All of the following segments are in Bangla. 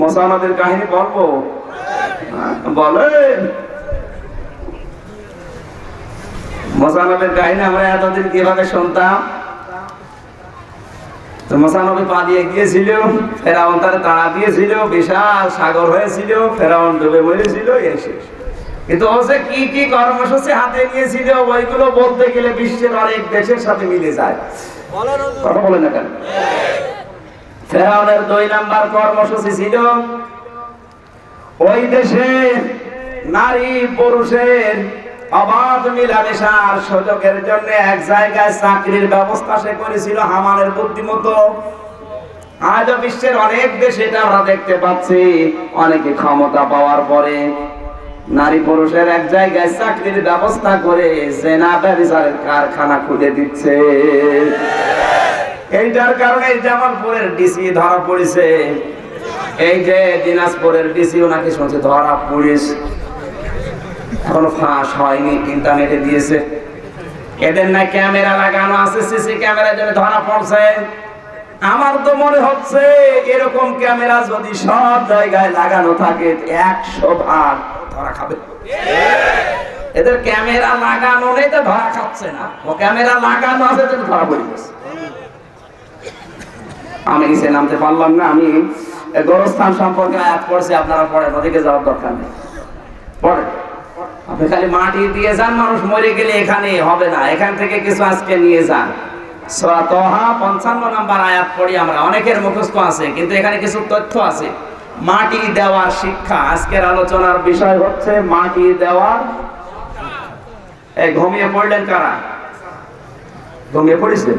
মোসানবের কাহিনী বলব? হ্যাঁ, বলেন মোসানবের কাহিনী আমরা এতদিন কীভাবে শুনতাম? মোসানবী পা দিয়ে গিয়েছিল ফেরাউন তার তাড়া দিয়েছিল বিশাল সাগর হয়েছিল ফেরাউন ডুবে মরেছিল শেষ। কিন্তু ও যে কি কি কর্মসূচি হাতে নিয়েছিল ওইগুলো বলতে গেলে বিশ্বের অনেক দেশের সাথে মিলে যায়। কথা বলে না কেন? ফেরাউনের দুই নাম্বার কর্মসূচি ছিল ওই দেশে নারী পুরুষের অবাধ মিলামেশার সুযোগের জন্য এক জায়গায় চাকরির ব্যবস্থা সে করেছিল হামানের বুদ্ধিমতো আজও বিশ্বের অনেক দেশে এটা আমরা দেখতে পাচ্ছি। অনেকে ক্ষমতা পাওয়ার পরে নারী পুরুষের এক জায়গায় চাকরির ব্যবস্থা করে সেনা ব্যবসারের কারখানা খুলে দিচ্ছে। এইটার কারণে জামালপুরের ডিসি ধরা পড়েছে। এই যে দিনাজপুরের ডিসি ওনাকে শুনছে, ধরা পুলিশ। এখনও ফাঁস হয়নি, ইন্টারনেটে দিয়েছে। এদের না ক্যামেরা লাগানো আছে, সিসি ক্যামেরা জন্য ধরা পড়ছে। আমার তো মনে হচ্ছে এরকম ক্যামেরা যদি সব জায়গায় লাগানো থাকে, একশো ভাগ ধরা খাবে। এদের ক্যামেরা লাগানো নেই তো ধরা খাচ্ছে না। ও ক্যামেরা লাগানো আছে তো ধরা পড়ে গেছে। আমি নিচে নামতে পারলাম না, আমি গোরস্থান সম্পর্কে আয়াত পড়ছি, আপনারা পড়েন ওদিকে যাওয়ার দরকার নেই। পড়েন আপনি খালি মাটি দিয়ে যান, মানুষ মরে গেলে এখানে হবে না, এখান থেকে কিছু আজকে নিয়ে যান। পঞ্চান্ন নাম্বার আয়াত পড়ি আমরা, অনেকের মুখস্থ আছে, কিন্তু এখানে কিছু তথ্য আছে। মাটি দেওয়ার শিক্ষা, আজকের আলোচনার বিষয় হচ্ছে মাটি দেওয়ার ঘুমিয়ে পড়লেন কারা? ঘুমিয়ে পড়েছেন?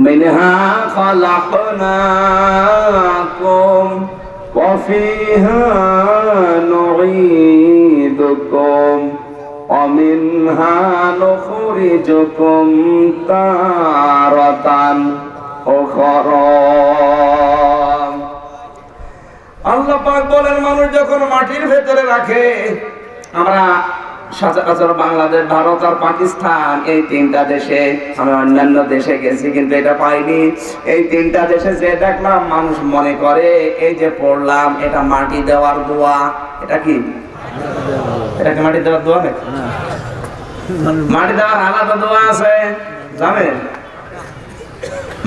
منها خلقناكم وفيها نعيدكم ومنها نخرجكم تارة أخرى আল্লাহ পাক বলেন মানুষ যখন মাটির ভেতরে রাখে আমরা সচরাচর বাংলাদেশ, ভারত আর পাকিস্তান, এই তিনটা দেশে আমি অন্যান্য দেশে গেছি, কিন্তু এটা পাইনি। এই তিনটা দেশে যে দেখলাম, মানুষ মনে করে, এই যে পড়লাম, এটা মাটি দেওয়ার দোয়া। এটা কি? এটা কি মাটি দেওয়ার দোয়া মাটি দেওয়ার আলাদা দোয়া আছে, জানেন?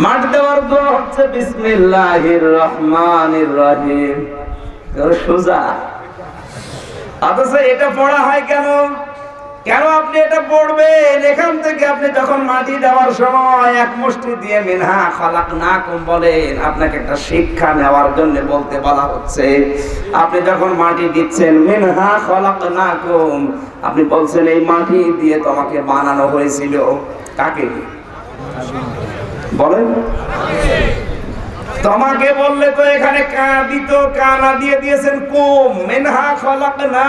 মাটি দেওয়ার দোয়া হচ্ছে বিসমিল্লাহির রহমানির রহিম। সোজা। অথচ এটা পড়া হয় কেন? কেন আপনি এটা পড়বেন? এখান থেকে আপনি যখন মাটি দেওয়ার সময় এক মুষ্টি দিয়ে মিনহা খলাক না কম বলেন, আপনাকে একটা শিক্ষা নেওয়ার জন্য বলতে বলা হচ্ছে। আপনি যখন মাটি দিচ্ছেন, মিনহা খলাক না কম আপনি বলছেন, এই মাটি দিয়ে তোমাকে বানানো হয়েছিল। কাকে? বলেন। তোমাকে বললে তো এখানে কা দিত কানা দিয়ে দিয়েছেন কুম। মেনহা খলাক না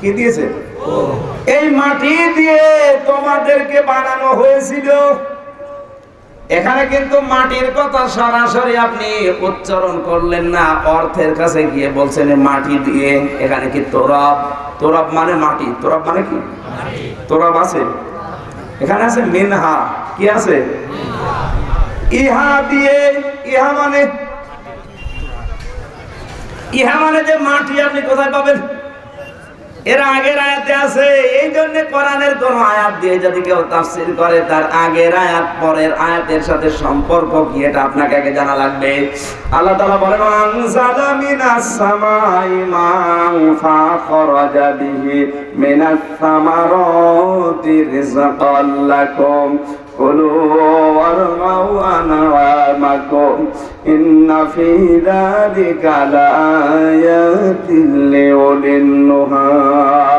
কি দিয়েছে? এই মাটি দিয়ে তোমাদেরকে বানানো হয়েছিল। এখানে কিন্তু মাটির কথা সরাসরি আপনি উচ্চারণ করলেন না অর্থের কাছে গিয়ে বলছেন মাটি দিয়ে এখানে কি তোরব? তোরব মানে মাটি। তোরব মানে কি? তোরব আছে? এখানে আছে মিনহা। কি আছে? ইহা দিয়ে, ইহা মানে? ইহা মানে যে মাটি আপনি কোথায় পাবেন? এর আগের আয়াতে আছে, এই জন্য কোরআনের কোন আয়াত দিয়ে যদি কেউ তাফসির করে, তার আগের আয়াত পরের আয়াতের সাথে সম্পর্ক কি এটা আপনাকে আগে জানা লাগবে? আল্লাহ তাআলা বলেন, আনজালা মিনাস সামাই মা'an ফাখরাজা বিহি মিনাস সামারাতি রিজকাল كلوا وارعوا أنعامكم إن في ذلك لآيات لأولي النهى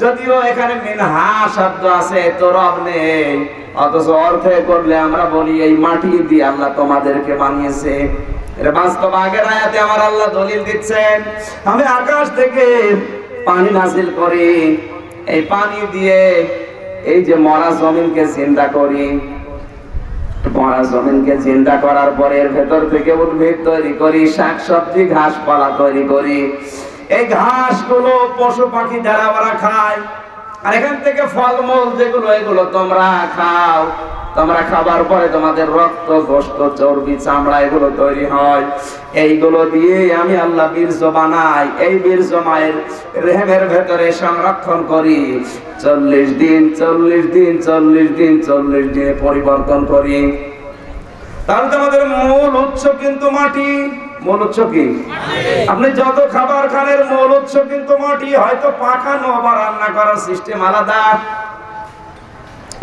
যদিও এখানে মিনহা শব্দ আছে তো রব নেই অথচ অর্থে করলে আমরা বলি এই মাটি দিয়ে আল্লাহ তোমাদেরকে বানিয়েছে এটা বাস্তব আগের আয়াতে আমার আল্লাহ দলিল দিচ্ছেন আমি আকাশ থেকে পানি নাজিল করি এই পানি দিয়ে এই যে মরা জমিনকে চিন্তা করি, মরা জমিনকে চিন্তা করার পরে এর ভেতর থেকে উদ্ভিদ তৈরি করি শাক সবজি ঘাস পালা তৈরি করি। এই ঘাসগুলো পশু পাখি যারা খায়। আর এখান থেকে ফলমূল যেগুলো, এগুলো তোমরা খাও। তোমরা খাবার পরে তোমাদের রক্ত গোস্ত চর্বি, চামড়া, এগুলো তৈরি হয়। এইগুলো দিয়ে আমি আল্লাহ বীর্য বানাই। এই বীর্য মায়ের রেহেমের ভেতরে সংরক্ষণ করি। চল্লিশ দিন চল্লিশ দিন চল্লিশ দিন, চল্লিশ দিনে পরিবর্তন করি। তাহলে তোমাদের মূল উৎস কিন্তু মাটি। মূল উৎস কি? আপনি যত খাবার খানের মূল উৎস কিন্তু হয়তো রান্না করার সিস্টেম আলাদা।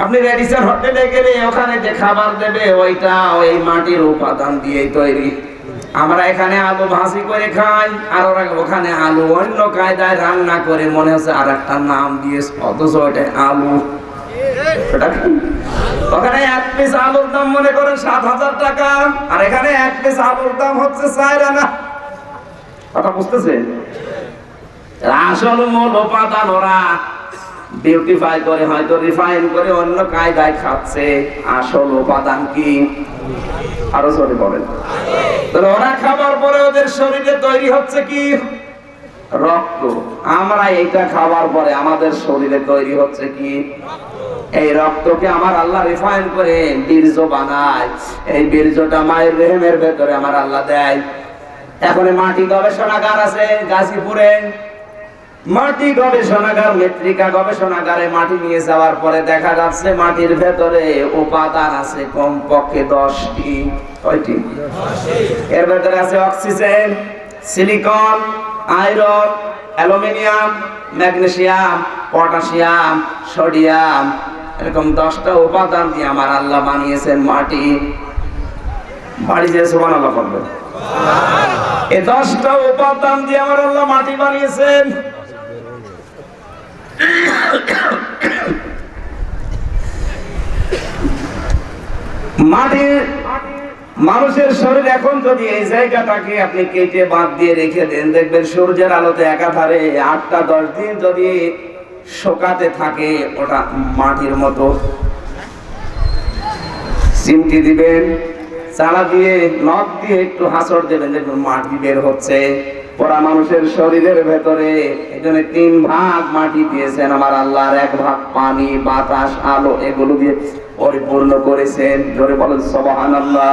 আপনি রেডিসন হোটেলে গেলে ওখানে যে খাবার দেবে, ওইটা ওই মাটির উপাদান দিয়ে তৈরি। আমরা এখানে আলু ভাজি করে খাই, আর ওরা ওখানে আলু অন্য কায়দায় রান্না করে, মনে হচ্ছে আর একটা নাম দিয়ে অথচ আলু? আসল হয়তো রিফাইন করে অন্য কায়দায় খাচ্ছে। আসল উপাদান কি? আরও সরে বলেন। ওরা খাবার পরে ওদের শরীরে তৈরি হচ্ছে কি? রক্ত। আমরা এটা খাবার পরে আমাদের শরীরে তৈরি হচ্ছে কি? এই রক্তকে আমার আল্লাহ রিফাইন করে বীর্য বানায়, এই বীর্যটা মায়ের রেহেমের ভেতরে আমার আল্লাহ দেয়। এখন মাটি গবেষণাগার আছে, গাজীপুরে। মাটি গবেষণাগার মেট্রিকা গবেষণাগারে মাটি নিয়ে যাওয়ার পরে দেখা যাচ্ছে মাটির ভেতরে উপাদান আছে কমপক্ষে দশটি। কয়টি? এর ভেতরে আছে oxygen, silicon, iron, aluminium, magnesium, potassium, sodium এরকম দশটা উপাদান দিয়ে আমার আল্লাহ বানিয়েছেন মাটি। বাড়ি যে সোমান আল্লাহ করবে এই দশটা উপাদান দিয়ে আমার আল্লাহ মাটি বানিয়েছেন। মাটির মানুষের শরীর এখন যদি এই জায়গাটাকে আপনি কেটে বাদ দিয়ে রেখে দেন, দেখবেন সূর্যের আলোতে একাধারে আটটা দশ দিন যদি শোকাতে থাকে ওটা মাটির মতো। চিমটি দিবেন, চালা দিয়ে, নখ দিয়ে একটু হাসর দেবেন, দেখবেন মাটি বের হচ্ছে। পরা মানুষের শরীরের ভেতরে এখানে তিন ভাগ মাটি দিয়েছেন আমার আল্লাহর, এক ভাগ পানি, বাতাস, আলো, এগুলো দিয়ে পরিপূর্ণ করেছেন। জোরে বলেন সবহান আল্লাহ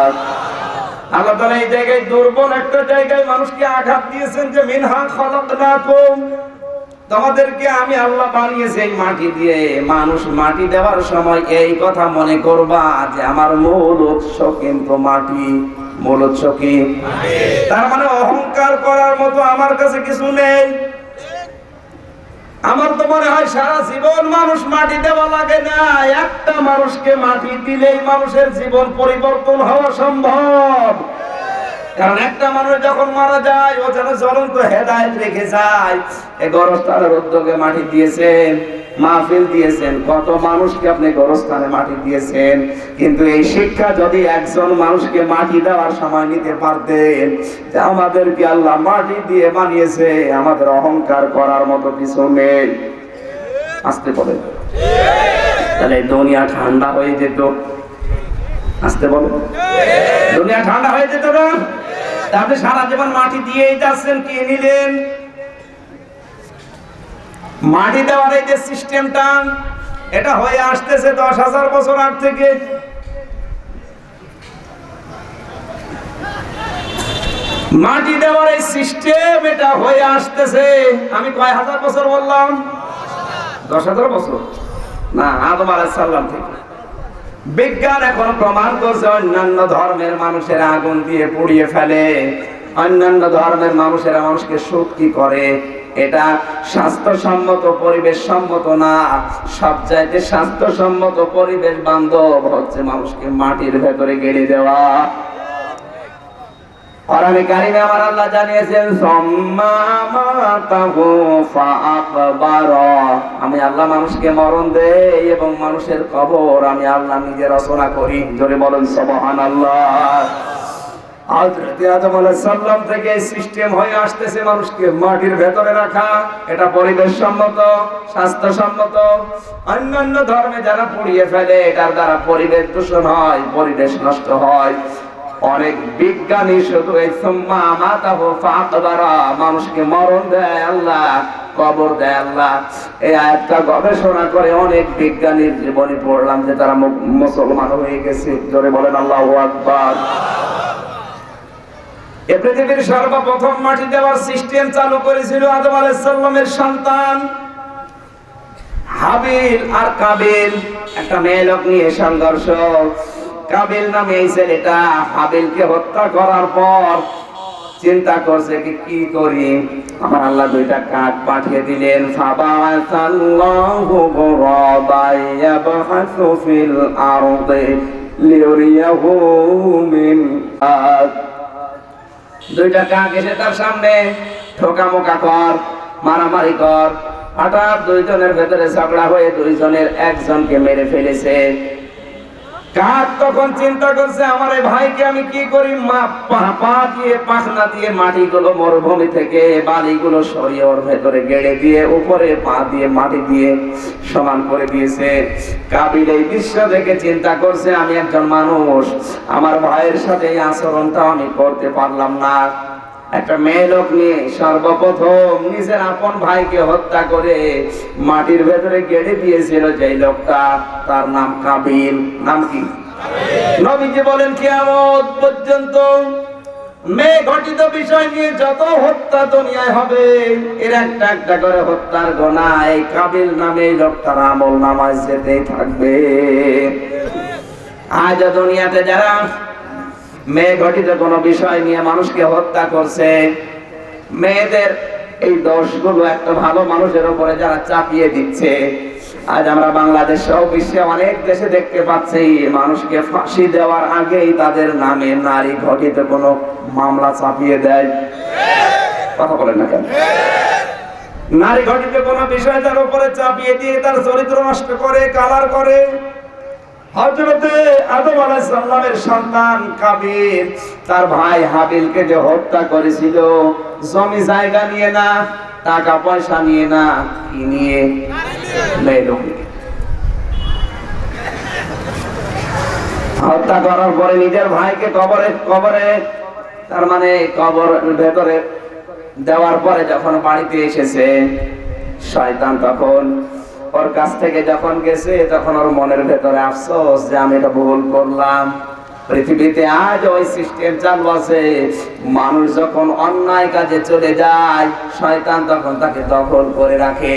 আল্লাহ এই জায়গায় দুর্বল একটা জায়গায় মানুষকে আঘাত দিয়েছেন যে, মিনহা খলাকনাকুম। তোমাদেরকে আমি আল্লাহ বানিয়েছি এই মাটি দিয়ে। মানুষ মাটি দেওয়ার সময় এই কথা মনে করবা যে আমার মূল উৎস কিন্তু মাটি, মূল উৎস কি? তার মানে অহংকার করার মতো আমার কাছে কিছু নেই। আমার তো মনে হয় সারা জীবন মানুষ মাটি দেওয়া লাগে না। একটা মানুষকে মাটি দিলেই মানুষের জীবন পরিবর্তন হওয়া সম্ভব। কারণ একটা মানুষ যখন মারা যায়, ও যেন জ্বলন্ত হেদায়ত রেখে যায়। এই গরস্থানের উদ্যোগে মাটি দিয়েছেন, মাহফিল দিয়েছেন। কত মানুষকে আপনি গরস্থানে মাটি দিয়েছেন। কিন্তু এই শিক্ষা যদি একজন মানুষকে মাটি দেওয়ার সময় নিতে পারতেন, যে আমাদেরকে আল্লাহ মাটি দিয়ে বানিয়েছে, আমাদের অহংকার করার মতো কিছু নেই। আসতে বলে তাহলে দুনিয়া ঠান্ডা হয়ে যেত। আসতে বলো দুনিয়া ঠান্ডা হয়ে যেত না? আপনি সারা জীবন মাটি দিয়েই যাচ্ছেন কি নিলেন? মাটি দেওয়ার এই যে সিস্টেমটা, এটা হয়ে আসতেছে দশ হাজার বছর আগ থেকে। মাটি দেওয়ার এই সিস্টেম এটা হয়ে আসতেছে। আমি কয় হাজার বছর বললাম? দশ হাজার বছর? না, আদম আলাইহিস সালাম থেকে। বিজ্ঞান এখন প্রমাণ করছে অন্যান্য ধর্মের মানুষের আগুন দিয়ে পুড়িয়ে ফেলে। অন্যান্য ধর্মের মানুষেরা মানুষকে শক্তি করে। এটা স্বাস্থ্যসম্মত পরিবেশ সম্মত না। সব চাইতে স্বাস্থ্যসম্মত পরিবেশ বান্ধব হচ্ছে মানুষকে মাটির ভেতরে গেড়ে দেওয়া। কোরআনে কারিমে আমার আল্লাহ জানিয়েছেন আমি আল্লাহ মানুষকে মরণ দেই এবং মানুষের কবর আমি আল্লাহ নিজে রচনা করি। জোরে বলেন আলাইহিস সালাম থেকে সিস্টেম হয়ে আসতেছে মানুষকে মাটির ভেতরে রাখা। এটা পরিবেশ সম্মত স্বাস্থ্য সম্মত অন্যান্য ধর্মে যারা পুড়িয়ে ফেলে, এটার দ্বারা পরিবেশ দূষণ হয়, পরিবেশ নষ্ট হয়। অনেক বিজ্ঞানী শুধু এই মানুষকে মরণ দেয় আল্লাহ, কবর দেয় আল্লাহ। এই আয়াতটা গবেষণা করে অনেক বিজ্ঞানীর জীবনী পড়লাম যে তারা মুসলমান হয়ে গেছে। জোরে বলেন, আল্লাহু আকবার। এ পৃথিবীর সর্বপ্রথম মাটি দেওয়ার সিস্টেম চালু করেছিল আদম আলাইসাল্লামের সন্তান হাবিল আর কাবিল। একটা মেয়ে লোক নিয়ে সংঘর্ষ। কাবিল নামে এই ছেলেটা হাবিলকে হত্যা করার পর চিন্তা করছে কি কি করি? আমার আল্লাহ দুইটা কাঠ পাঠিয়ে দিলেন দুইটা কাক এসে তার সামনে ঠোকামোকা কর, মারামারি কর। হঠাৎ দুইজনের ভেতরে ঝগড়া হয়ে দুইজনের একজনকে মেরে ফেলেছে। কাক তখন চিন্তা করছে, আমার ভাইকে আমি কি করি? মা দিয়ে, পাখনা দিয়ে মরুভূমি থেকে বালিগুলো সরিয়ে গেড়ে দিয়ে উপরে পা দিয়ে মাটি দিয়ে সমান করে দিয়েছে। কাবিল এই দৃশ্য দেখে চিন্তা করছে, আমি একজন মানুষ, আমার ভাইয়ের সাথে এই আচরণটা আমি করতে পারলাম না। একটা মেয়ে লোক নিয়ে সর্বপ্রথম নিজের আপন ভাইকে হত্যা করে মাটির ভেতরে গেড়ে দিয়েছিল যে লোকটা তার নাম কাবিল। নাম কি? নবীজি বলেন কিয়ামত পর্যন্ত মেয়ে ঘটিত বিষয় নিয়ে যত হত্যা দুনিয়ায় হবে এর একটা একটা করে হত্যার গোনা এই কাবিল নামে লোকটার আমল নামাজ যেতেই থাকবে। আজ দুনিয়াতে যারা মেয়ে ঘটিত কোনো বিষয় নিয়ে মানুষকে হত্যা করছে। মেয়েদের এই দোষগুলো একটা ভালো মানুষের উপরে যারা চাপিয়ে দিচ্ছে। আজ আমরা বাংলাদেশ সহ বিশ্বে অনেক দেশে দেখতে পাচ্ছি, মানুষকে ফাঁসি দেওয়ার আগেই তাদের নামে নারী ঘটিত কোনো মামলা চাপিয়ে দেয়। কথা বলেন না কেন? নারী ঘটিত কোনো বিষয় তার উপরে চাপিয়ে দিয়ে তার চরিত্র নষ্ট করে, কালার করে। হযরতে আদম আলাইহিস সালামের সন্তান তার ভাই হাবিলকে যে হত্যা করেছিল, জমি জায়গা নিয়ে না, টাকা পয়সা নিয়ে না, কি নিয়ে। হত্যা করার পরে নিজের ভাইকে কবরে কবরে, তার মানে কবর ভেতরে দেওয়ার পরে যখন বাড়িতে এসেছে, শয়তান তখন ওর কাছ থেকে যখন গেছে, তখন ওর মনের ভেতরে আফসোস যে আমি এটা ভুল করলাম। পৃথিবীতে আজ ওই সিস্টেম চালু আছে। মানুষ যখন অন্যায় কাজে চলে যায়, শয়তান তখন তাকে দখল করে রাখে।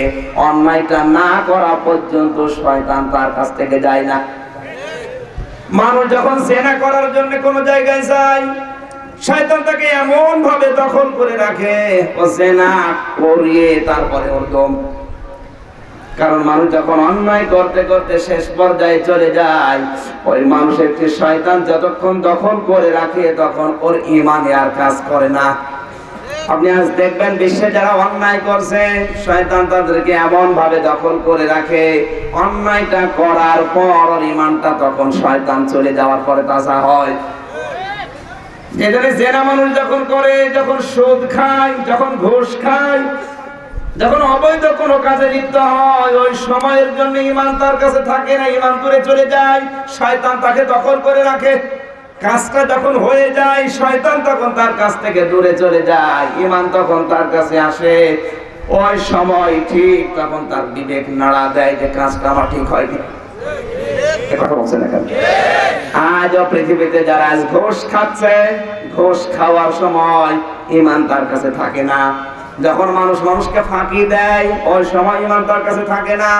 অন্যায়টা না করা পর্যন্ত শয়তান তার কাছ থেকে যায় না। মানুষ যখন সেনা করার জন্য কোন জায়গায় যায়, শয়তান তাকে এমন ভাবে দখল করে রাখে, ও সেনা করিয়ে তারপরে ওর দম কারণ মানুষ যখন অন্যায় করতে করতে শেষ পর্যায়ে চলে যায়, ওই মানুষের যে শয়তান যতক্ষণ দখল করে রাখে, তখন ওর ইমানে আর কাজ করে না। আপনি আজ দেখবেন বিশ্বে যারা অন্যায় করছে, শয়তান তাদেরকে এমন ভাবে দখল করে রাখে, অন্যায়টা করার পর ওর ইমানটা তখন শয়তান চলে যাওয়ার পরে তাজা হয়। যেখানে জেনা মানুষ যখন করে, যখন সুদ খায়, যখন ঘুষ খায় যখন অবৈধ কোনো কাজে লিপ্ত হয়, ওই সময়ের জন্য ইমান তার কাছে থাকে না ইমান করে চলে যায়। শয়তান তাকে দখল করে রাখে। কাজটা যখন হয়ে যায়, শয়তান তখন তার কাছ থেকে দূরে চলে যায়। ইমান তখন তার কাছে আসে। ওই সময় ঠিক তখন তার বিবেক নাড়া দেয় যে, কাজটা আমার ঠিক হয়নি। কেন? পৃথিবীতে যারা আজ ঘোষ খাচ্ছে, ঘোষ খাওয়ার সময় ইমান তার কাছে থাকে না। যখন মানুষ মানুষকে ফাঁকি দেয়, ওই সময় ইমান তার কাছে থাকে না।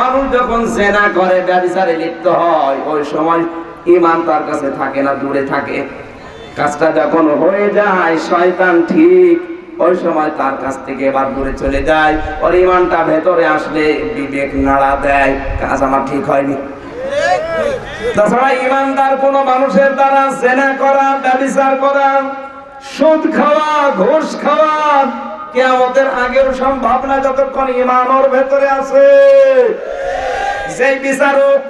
মানুষ যখন জেনা করে, ব্যবচারে লিপ্ত হয়, ওই সময় ইমান তার কাছে থাকে না, দূরে থাকে। কাজটা যখন হয়ে যায়, শয়তান ঠিক ওই সময় তার কাছ থেকে এবার দূরে চলে যায়। ওর ইমানটা ভেতরে আসলে বিবেক নাড়া দেয়। কাজ আমার ঠিক হয়নি। তাছাড়া ইমানদার কোন মানুষের দ্বারা জেনা করা, ব্যবচার করা, সুদ খাওয়া, ঘুষ খাওয়া কেয়ামতের আগের সম্ভাবনা যতক্ষণ ইমানের ভেতরে আছে। সেই বিচারক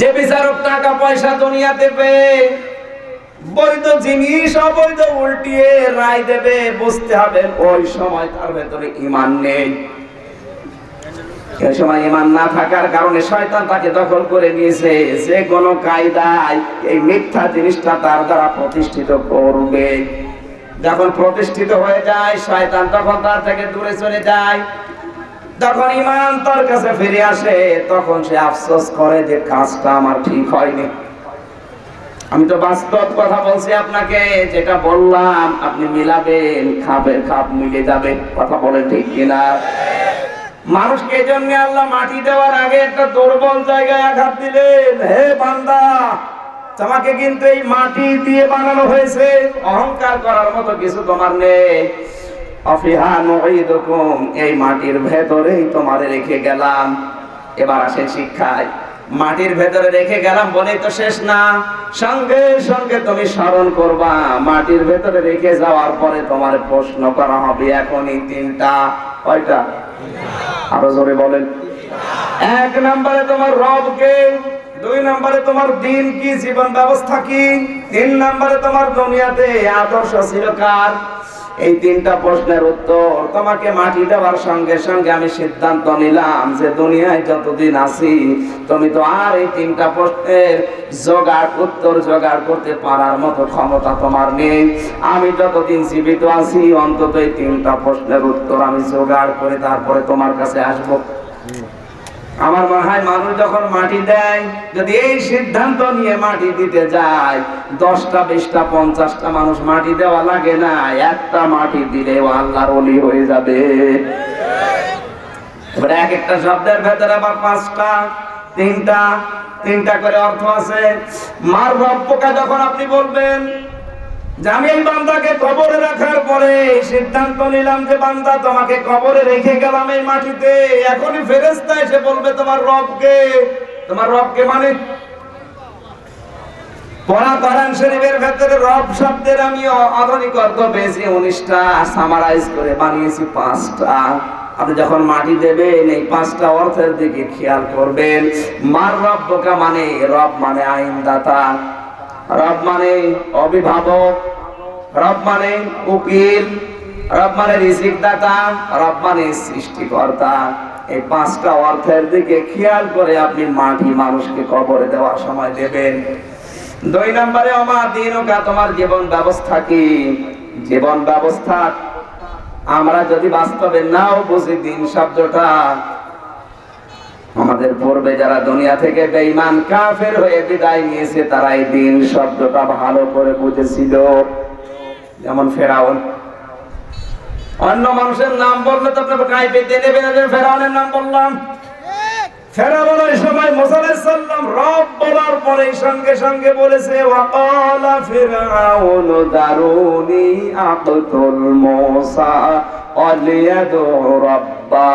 যে বিচারক টাকা পয়সা দুনিয়াতে পেয়ে বৈধ জিনিস, অবৈধ উল্টিয়ে রায় দেবে, বুঝতে হবে ওই সময় তার ভেতরে ইমান নেই। সময় ইমান না থাকার কারণে শয়তান তাকে দখল করে নিয়েছে। যে কোনো কায়দায় এই মিথ্যা জিনিসটা তার দ্বারা প্রতিষ্ঠিত করবে। যখন প্রতিষ্ঠিত হয়ে যায়, শয়তান তখন তার থেকে দূরে চলে যায়। যখন ইমান তার কাছে ফিরে আসে, তখন সে আফসোস করে যে কাজটা আমার ঠিক হয়নি। আমি তো বাস্তব কথা বলছি আপনাকে, যেটা বললাম, আপনি মিলাবেন খাবেন খাপ মিলে যাবে। কথা বলেন ঠিক কিনা? মানুষকে এই জন্য আল্লাহ মাটি দেওয়ার আগে একটা দুর্বল জায়গায় আঘাত দিলেন। হে বান্দা, তোমাকে কিন্তু এই মাটি দিয়ে বানানো হয়েছে। অহংকার করার মতো কিছু তোমার নেই। এই মাটির ভেতরেই তোমারে রেখে গেলাম। এবার আসে শিক্ষায়। মাটির ভেতরে রেখে গেলাম বলে তো শেষ না। সঙ্গে সঙ্গে তুমি স্মরণ করবা, মাটির ভেতরে রেখে যাওয়ার পরে তোমার প্রশ্ন করা হবে এখনই তিনটা, কয়টা? আরও জোরে বলেন। এক নম্বরে তোমার রবকে দুই নম্বরে তোমার দিন কি, জীবন ব্যবস্থা কি, তিন নম্বরে তোমার দুনিয়াতে আদর্শ ছিল কার? এই তিনটা প্রশ্নের উত্তর তোমাকে মাটি দেওয়ার সঙ্গে সঙ্গে আমি সিদ্ধান্ত নিলাম যে দুনিয়ায় যতদিন আছি, তুমি তো আর এই তিনটা প্রশ্নের জোগাড়, উত্তর জোগাড় করতে পারার মতো ক্ষমতা তোমার নেই। আমি যতদিন জীবিত আছি, অন্তত এই তিনটা প্রশ্নের উত্তর আমি জোগাড় করে তারপরে তোমার কাছে আসব। আমার মনে হয় মানুষ যখন মাটি দেয়, যদি এই সিদ্ধান্ত নিয়ে মাটি দিতে যায়, দশটা, বিশটা, পঞ্চাশটা মানুষ মাটি দেওয়া লাগে না, একটা মাটি দিলেও আল্লাহর অলি হয়ে যাবে। এক একটা শব্দের ভেতরে আবার পাঁচটা, তিনটা তিনটা করে অর্থ আছে। মার রব্বকা যখন আপনি বলবেন এই বান্দাকে কবরে রাখার পরে সিদ্ধান্ত নিলাম যে বান্দা তোমাকে কবরে রেখে গেলাম এই মাটিতে। এখনই ফেরেস্তা এসে বলবে, তোমার রবকে তোমার রবকে মানে? রব পাঁচটা। আপনি যখন মাটি পাঁচটা খেয়াল করবেন। মার মানে রব মানে আইনদাতা। রব মানে অভিভাবক, রব মানে উকিল, রব মানে রিজিক দাতা রব মানে সৃষ্টিকর্তা। এই পাঁচটা অর্থের দিকে খেয়াল করে আপনি মাটি মানুষকে কবরে দেওয়ার সময় দেবেন। দুই নম্বরে, অমা দিনুকা, তোমার জীবন ব্যবস্থা কি? জীবন ব্যবস্থা আমরা যদি বাস্তবে নাও বুঝি দিন শব্দটা আমাদের পূর্বে যারা দুনিয়া থেকে বেঈমান কাফের হয়ে বিদায় নিয়েছে তারা এই দিন শব্দটা ভালো করে বুঝেছিল। যেমন ফেরাউন। অন্য মানুষের নাম বললে তো আপনার গায়ে পেতে নেবেন ফেরাউনের নাম বললাম। ফেরাউন ওই সময় মুসা আলাইহিস রব বলার পরে সঙ্গে সঙ্গে বলেছে ওয়াকালা ফিরআউন দারুনি আকতুল মুসা ওয়ালিয়াদু রাব্বা।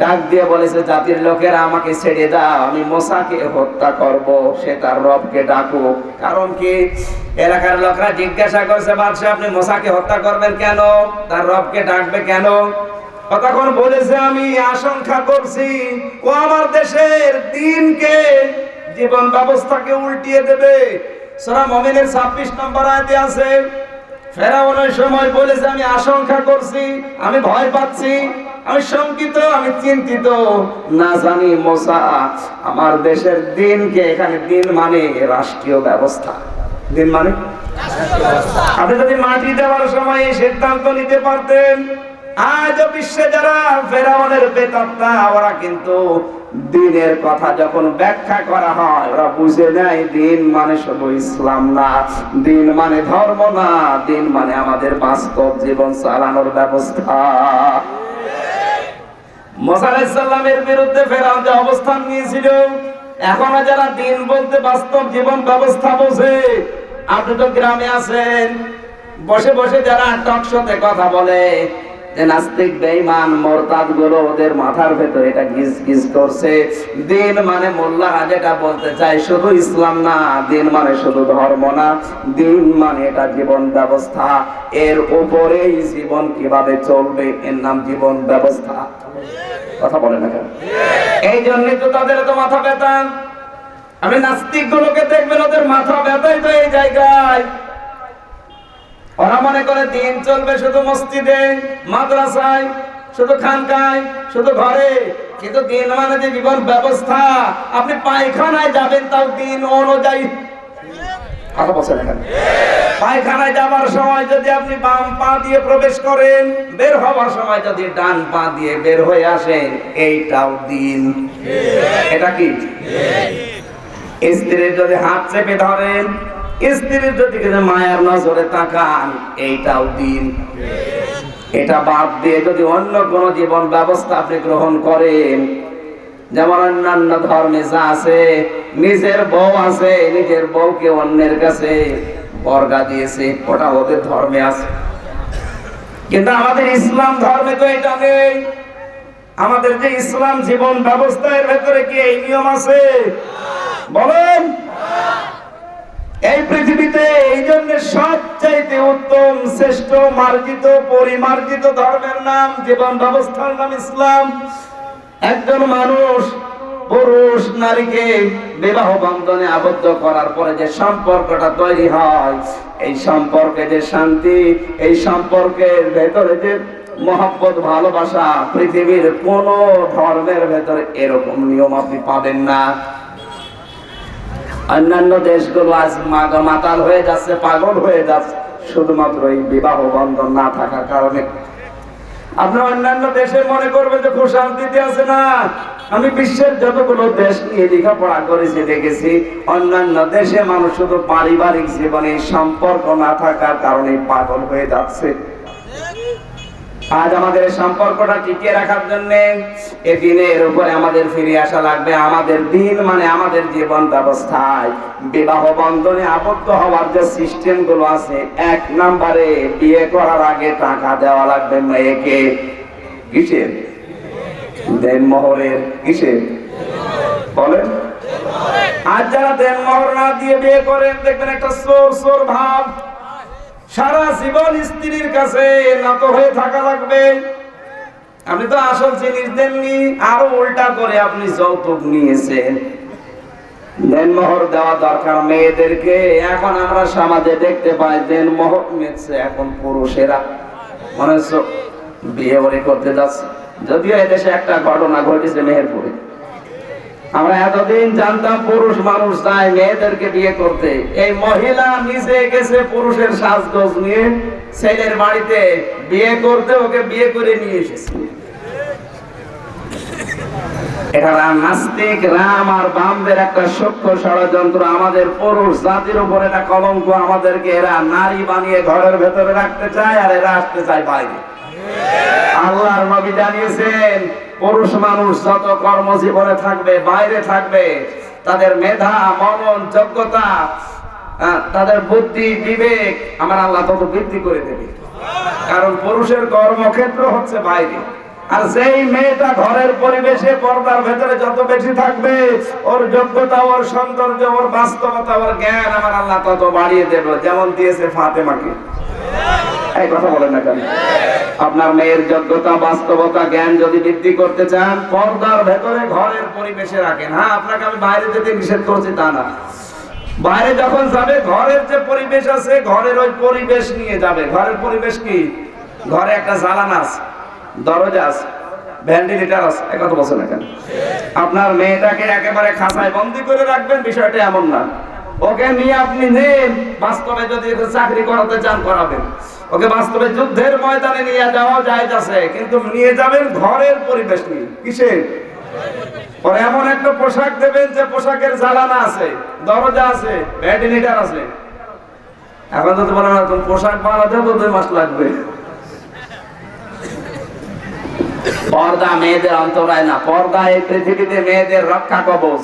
ডাক দিয়ে বলেছে, জাতির লোকেরা আমাকে ছেড়ে দাও, আমি মোসাকে হত্যা করব, সে তার রবকে ডাকুক। কারণ কি? এলাকার লোকরা জিজ্ঞাসা করছে, বাদশাহ, আপনি মোসাকে হত্যা করবেন কেন? তার রবকে ডাকবে কেন? তখন বলেছে, আমি আশঙ্কা করছি, ও আমার দেশের দিনকে জীবন ব্যবস্থাকে উল্টিয়ে দেবে। সূরা মুমিনের 26 নম্বর আয়াতে আছে ফেরাউনের সময় বলেছে আমি আশঙ্কা করছি আমি ভয় পাচ্ছি আমি শঙ্কিত আমি চিন্তিত। না জানি মোসা আমার দেশের দিনকে এখানে দিন মানে রাষ্ট্রীয় ব্যবস্থা। দিন মানে? আপনি যদি মাটি দেওয়ার সময় এই সিদ্ধান্ত নিতে পারতেন আজ বিশ্বে যারা ফেরাউনের বেতাত্তা ওরা কিন্তু দিনের কথা যখন ব্যাখ্যা করা হয়, ওরা বুঝে নেয় দিন মানে শুধু ইসলাম না। দিন মানে ধর্ম না, দিন মানে আমাদের বাস্তব জীবন চালানোর ব্যবস্থা। বিরুদ্ধে যে অবস্থান নিয়েছিল, এখনও যারা দিন বলতে বাস্তব জীবন ব্যবস্থা বোঝে, আপনি তো গ্রামে আছেন, বসে বসে যারা টক শোতে কথা বলে নাস্তিক বেঈমান মোরতাদগুলো ওদের মাথার ভেতর এটা গিজ গিজ করছে। দিন মানে মোল্লারা যেটা বলতে চায় শুধু ইসলাম না, দিন মানে শুধু ধর্ম না, দিন মানে এটা জীবন ব্যবস্থা। এর উপরেই জীবন কীভাবে চলবে এর নাম জীবন ব্যবস্থা। কথা বলে না কেন? এই জন্যই তো তাদের তো মাথা ব্যথা। আমি নাস্তিক গুলোকে দেখবেন, ওদের মাথা ব্যথাই তো এই জায়গায়। ওরা মনে করে দিন চলবে শুধু মসজিদে মাদ্রাসায় শুধু খানকায় শুধু ঘরে। কিন্তু দিন মানে যে জীবন ব্যবস্থা। আপনি পায়খানায় যাবেন তাও দিন অনুযায়ী। কথা বলছেন এখানে? পায়খানায় যাবার সময় যদি আপনি বাম পা দিয়ে প্রবেশ করেন বের হবার সময় যদি ডান পা দিয়ে বের হয়ে আসেন এইটাও দিন। এটা কি? স্ত্রীর যদি হাত চেপে ধরেন স্ত্রীর যদি মায়ার নজরে তাকান, এইটাও দিন। এটা বাদ দিয়ে যদি অন্য কোন জীবন ব্যবস্থা আপনি গ্রহণ করেন, যেমন অন্যান্য ধর্মে যা আছে, নিজের বউ আছে, নিজের বউকে অন্যের কাছে বর্গা দিয়েছে, ওটা ওদের ধর্মে আছে। কিন্তু আমাদের ইসলাম ধর্মে তো এটা নেই। আমাদের যে ইসলাম জীবন ব্যবস্থা এর ভেতরে কি এই নিয়ম আছে? বলেন। এই পৃথিবীতে এই জন্য সবচাইতে উত্তম, শ্রেষ্ঠ, মার্জিত, পরিমার্জিত ধর্মের নাম, জীবন ব্যবস্থার নাম ইসলাম। একজন মানুষ, পুরুষ, নারীকে বিবাহ বন্ধনে আবদ্ধ করার পরে যে সম্পর্কটা তৈরি হয়, এই সম্পর্কে যে শান্তি, এই সম্পর্কের ভেতরে যে মহব্বত, ভালোবাসা, পৃথিবীর কোন ধর্মের ভেতরে এরকম নিয়ম আপনি পাবেন না। অন্যান্য দেশগুলো আজ মাতাল হয়ে যাচ্ছে, পাগল হয়ে যাচ্ছে। শুধুমাত্র এই বিবাহ বন্ধন না থাকার কারণে। আপনি অন্যান্য দেশে মনে করবেন যে খুব আছে না। আমি বিশ্বের যতগুলো দেশ নিয়ে লেখাপড়া করেছি, দেখেছি, অন্যান্য দেশে মানুষ শুধু পারিবারিক জীবনে সম্পর্ক না থাকার কারণে পাগল হয়ে যাচ্ছে। আজ আমাদের সম্পর্কটা টিকিয়ে রাখার জন্য এ দিনের উপরে আমাদের ফিরে আসা লাগবে। আমাদের দিন মানে আমাদের জীবন ব্যবস্থায়। বিবাহ বন্ধনে আবদ্ধ হওয়ার যে সিস্টেমগুলো আছে, এক নম্বরে বিয়ে করার আগে টাকা দেওয়া লাগবে মেয়েকে। কিসের? দেন মোহরের কিসের? বলেন। আর যারা দেন মোহর না দিয়ে বিয়ে করেন দেখবেন একটা সোর সোর ভাব। সারা জীবন স্ত্রীর কাছে নত হয়ে থাকা লাগবে। আপনি তো আসল জিনিস দেননি, আরও উল্টা করে আপনি যৌতুক নিয়েছেন। দেনমোহর দেওয়া দরকার মেয়েদেরকে। এখন আমরা সমাজে দেখতে পাই এখন পুরুষেরা। বিয়ে করতে যাচ্ছে। যদিও এদেশে একটা ঘটনা ঘটেছে মেহেরপুরে। আমরা এতদিন জানতাম পুরুষ মানুষ চায় মেয়েদেরকে বিয়ে করতে। এই মহিলা নিজে গেছে পুরুষের সাজগোজ নিয়ে, ছেলের বাড়িতে বিয়ে করতে ওকে বিয়ে করে নিয়ে এসেছে। এটা নাস্তিক, রাম আর বামদের একটা সূক্ষ্ম ষড়যন্ত্র। আমাদের পুরুষ জাতির উপর একটা কলঙ্ক আমাদেরকে এরা নারী বানিয়ে ঘরের ভেতরে রাখতে চায় আর এরা আসতে চায় বাইরে। আল্লাহর নবী জানিয়েছেন পুরুষ মানুষ যত কর্মজীবনে থাকবে, বাইরে থাকবে, তাদের মেধা, মনন, যোগ্যতা তাদের বুদ্ধি, বিবেক, আমার আল্লাহ তত বৃদ্ধি করে দেবে। কারণ পুরুষের কর্মক্ষেত্র হচ্ছে বাইরে। আর সেই মেয়েটা ঘরের পরিবেশে পর্দার ভেতরে যত বেশি থাকবে, ওর যোগ্যতা, ওর সৌন্দর্য, ওর বাস্তবতা, ওর জ্ঞান আমার আল্লাহ তত বাড়িয়ে দেবে, যেমন দিয়েছে ফাতেমাকে। আপনার মেয়ের যোগ্যতা, বাস্তবতা, জ্ঞান যদি বৃদ্ধি করতে চান, পর্দার ভেতরে ঘরের পরিবেশে রাখেন। হ্যাঁ আপনাকে আমি বাইরে যেতে নিষেধ করছি, তা না। বাইরে যখন যাবে, ঘরের যে পরিবেশ আছে, ঘরের ওই পরিবেশ নিয়ে যাবে। ঘরের পরিবেশ কি? ঘরে একটা জ্বালান আছে। দরজা আছে ভেন্টিলেটার আছে এক কথা বলছেন কেন? আপনার মেয়েটাকে একেবারে খাঁচায় বন্দি করে রাখবেন, বিষয়টা এমন না। ওকে নিয়ে আপনি নেন, বাস্তবে যদি চাকরি করাতে চান, করাবেন। ওকে বাস্তবে যুদ্ধের ময়দানে নিয়ে যাওয়া যায় আছে কিন্তু নিয়ে যাবেন ঘরের পরিবেশ নিয়ে। কিসের? পরে এমন একটা পোশাক দেবেন যে পোশাকের জ্বালানা আছে, দরজা আছে ভেন্টিলেটার আছে। এখন যদি বলেন পোশাক বানাতে তো দুই মাস লাগবে? পর্দা মেয়েদের অন্তরায় না। পর্দা এই পৃথিবীতে মেয়েদের রক্ষা কবচ।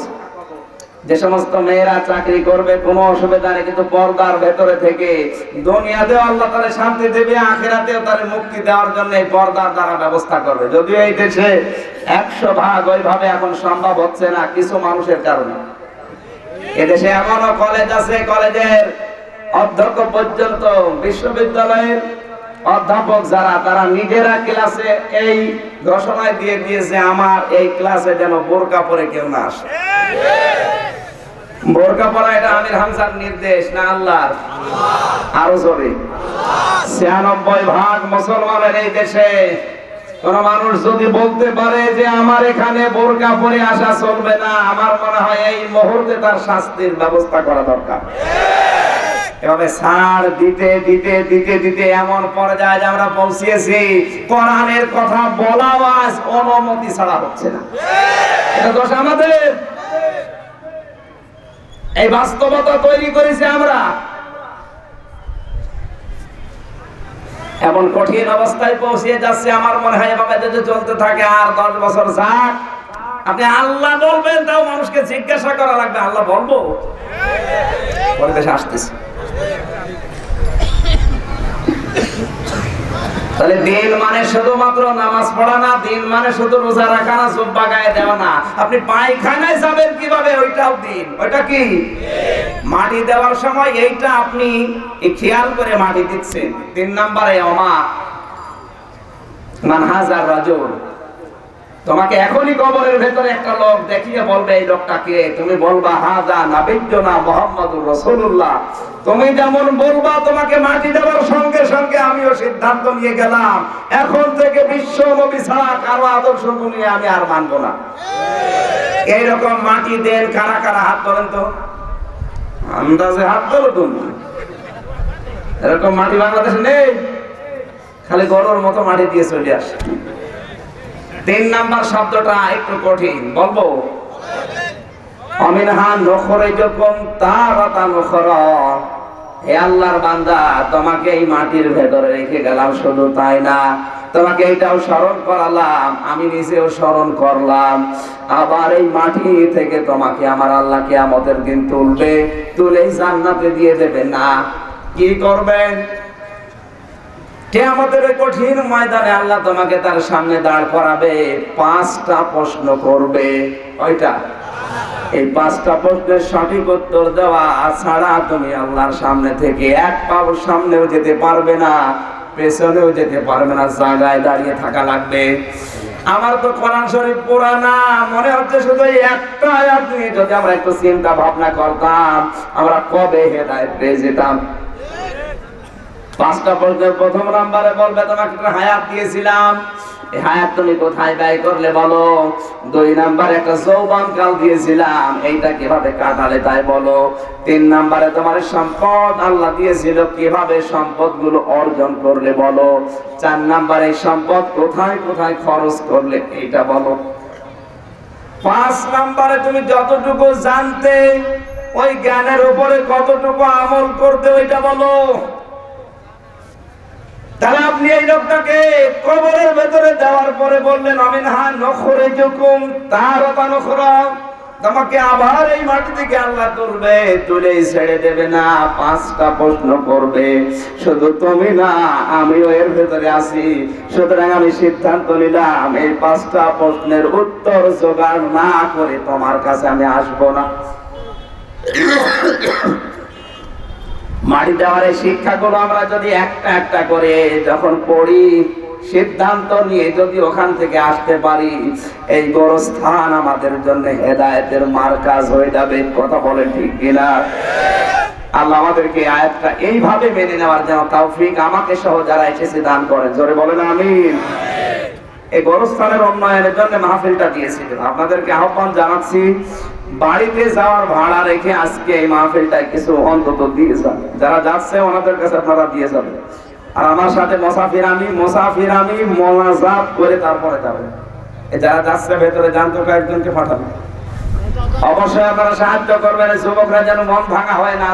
যে সমস্ত মেয়েরা চাকরি করবে, কোনো অসুবিধা নেই, কিন্তু পর্দার ভেতরে থেকে দুনিয়াতেও আল্লাহ তারে শান্তি দেবে, আখেরাতেও তারে মুক্তি দেওয়ার জন্য এই পর্দার দ্বারা ব্যবস্থা করবে। যদিও এই দেশে একশো ভাগ ওইভাবে এখন সম্ভব হচ্ছে না, কিছু মানুষের কারণে। এদেশে এমনও কলেজ আছে কলেজের অধ্যক্ষ পর্যন্ত বিশ্ববিদ্যালয়ের অধ্যাপক যারা, তারা নিজেরা ক্লাসে এই ঘোষণায় দিয়ে দিয়েছে, আমার এই ক্লাসে যেন বোরকা পরে কেউ না আসে। বোরকা পরা এটা আমির হামজার নির্দেশ না আল্লাহর? আরও জোরে। ছিয়ানব্বই ভাগ মুসলমানের এই দেশে কোন মানুষ যদি বলতে পারে যে আমার এখানে বোরকা পরে আসা চলবে না, আমার মনে হয় এই মুহূর্তে তার শাস্তির ব্যবস্থা করা দরকার। এভাবে দিতে দিতে দিতে দিতে এমন পর্যায়ে আমরা পৌঁছিয়েছি, কোরআনের কথা বলা আজ অনুমতি ছাড়া হচ্ছে না। এটা দোষ আমাদের। এই বাস্তবতা তৈরি করেছি আমরা। এমন কঠিন অবস্থায় পৌঁছে যাচ্ছে, আমার মনে হয় এভাবে যদি চলতে থাকে আর দশ বছর যাক, আপনি আল্লাহ বলবেন, তাও মানুষকে জিজ্ঞাসা করা লাগবে, আল্লাহ বলব। পরিবেশে আসতেছে। তাহলে দিন মানে শুধুমাত্র নামাজ পড়া না, দিন মানে শুধু রোজা রাখা না, জুব্বা গায়ে দেওয়া না। আপনি পায়খানায় যাবেন কীভাবে? ওইটাও দিন। ওইটা কি? মাটি দেওয়ার সময় এইটা আপনি খেয়াল করে মাটি দিচ্ছেন। তিন নম্বরে অমা মান হাজার রাজুল তোমাকে এখনই কবরের ভেতরে একটা লোক দেখিয়ে বলবে, এই লোকটাকে তুমি বলবা, হাজা নাবিজ্জনা মোহাম্মদুর রসুল্লাহ তুমি যেমন বলবা, তোমাকে মাটি দেওয়ার সঙ্গে সঙ্গে আমিও সিদ্ধান্ত নিয়ে গেলাম। এখন থেকে বিশ্ব নবী ছাড়া কারও আদর্শ নিয়ে আমি আর মানব না। এইরকম মাটি দেন কারা কারা? হাত তোলেন তো। আন্দাজে হাত তোলো তুমি। এরকম মাটি বাংলাদেশে নেই। খালি গরুর মতো মাটি দিয়ে চলে আসে। তিন নাম্বার শব্দটা একটু কঠিন, বলব? নখরে যখন নখর হে তোমাকে এই মাটির ভেতরে রেখে গেলাম, শুধু তাই না, তোমাকে এটাও স্মরণ করালাম, আমি নিজেও স্মরণ করলাম। আবার এই মাটি থেকে তোমাকে আমার আল্লাহ কিয়ামতের দিন তুলবে, তুলে জান্নাতে দিয়ে দেবে না। কি করবেন? কেয়ামতের কঠিন ময়দানে আল্লাহ তোমাকে তার সামনে দাঁড় করাবে, পাঁচটা প্রশ্ন করবে। ওইটা এই পাঁচটা প্রশ্নের সঠিক উত্তর দেওয়া ছাড়া তুমি আল্লাহর সামনে থেকে এক পাও সামনেও যেতে পারবে না, পেছনেও যেতে পারবে না, জায়গায় দাঁড়িয়ে থাকা লাগবে। আমার তো কোরআন শরীফ পুরানা মনে হচ্ছে শুধু একটা আয়াত নিয়ে যদি আমরা একটু চিন্তা ভাবনা করতাম, আমরা কবে হেদায়েত পেয়ে যেতাম? পাঁচটা পর্যায়ে প্রথম নাম্বারে বলবে, তোমাকে একটা হায়াত দিয়েছিলাম। এই হায়াত তুমি কোথায় ব্যয় করলে বলো? দুই নাম্বারে একটা যৌবন কাল দিয়েছিলাম। এইটা কীভাবে কাটালে তাই বলো? তিন নাম্বারে তোমার সম্পদ আল্লাহ দিয়েছিল, কীভাবে সম্পদগুলো অর্জন করলে বলো? চার নাম্বারে এই সম্পদ কোথায় কোথায় খরচ করলে এইটা বলো? পাঁচ নাম্বারে তুমি যতটুকু জানতে, ওই জ্ঞানের উপরে কতটুকু আমল করতে, ওইটা বলো। তাহলে আপনি এই লোকটাকে কবরের ভেতরে পরে বললেন, আমিন হা নখরে তোমাকে আবার এই মাটি থেকে আল্লাহ তুলবে তুলেই ছেড়ে দেবে না, পাঁচটা প্রশ্ন করবে। শুধু তুমি না, আমিও এর ভেতরে আছি। সুতরাং আমি সিদ্ধান্ত নিলাম, এই পাঁচটা প্রশ্নের উত্তর জোগাড় না করে তোমার কাছে আমি আসব না। মাটি দেওয়ার এই শিক্ষাগুলো আমরা যদি একটা একটা করে যখন পড়ি, সিদ্ধান্ত নিয়ে যদি ওখান থেকে আসতে পারি, এই বড় স্থান আমাদের জন্য হেদায়েতের মার্কাজ হয়ে যাবে। কথা বলে ঠিক কিনা? আল্লাহ আমাদেরকে আয়াতটা এইভাবে মেনে নেওয়ার যেন তৌফিক আমাকে সহ যারা এসেছে দান করেন। জোরে বলেন আমিন। এই গোরস্থানের উন্নয়নের জন্য মাহফিলটা দিয়েছিল আপনাদেরকে আহ্বান জানাচ্ছি বাড়িতে যাওয়ার ভাড়া রেখে আজকে এই মাহফিলটা কিছু অন্তত দিয়ে যান যারা যাচ্ছে, ওনাদের কাছে আপনারা দিয়ে যাবেন আর আমার সাথে মোসাফির আমি মোসাফির আমি মোনাজাত করে তারপরে যাবে। যারা যাচ্ছে, ভেতরে যান তো কয়েকজনকে পাঠাবেন অবশ্যই আপনারা সাহায্য করবেন যুবকরা যেন মন ভাঙা হয় না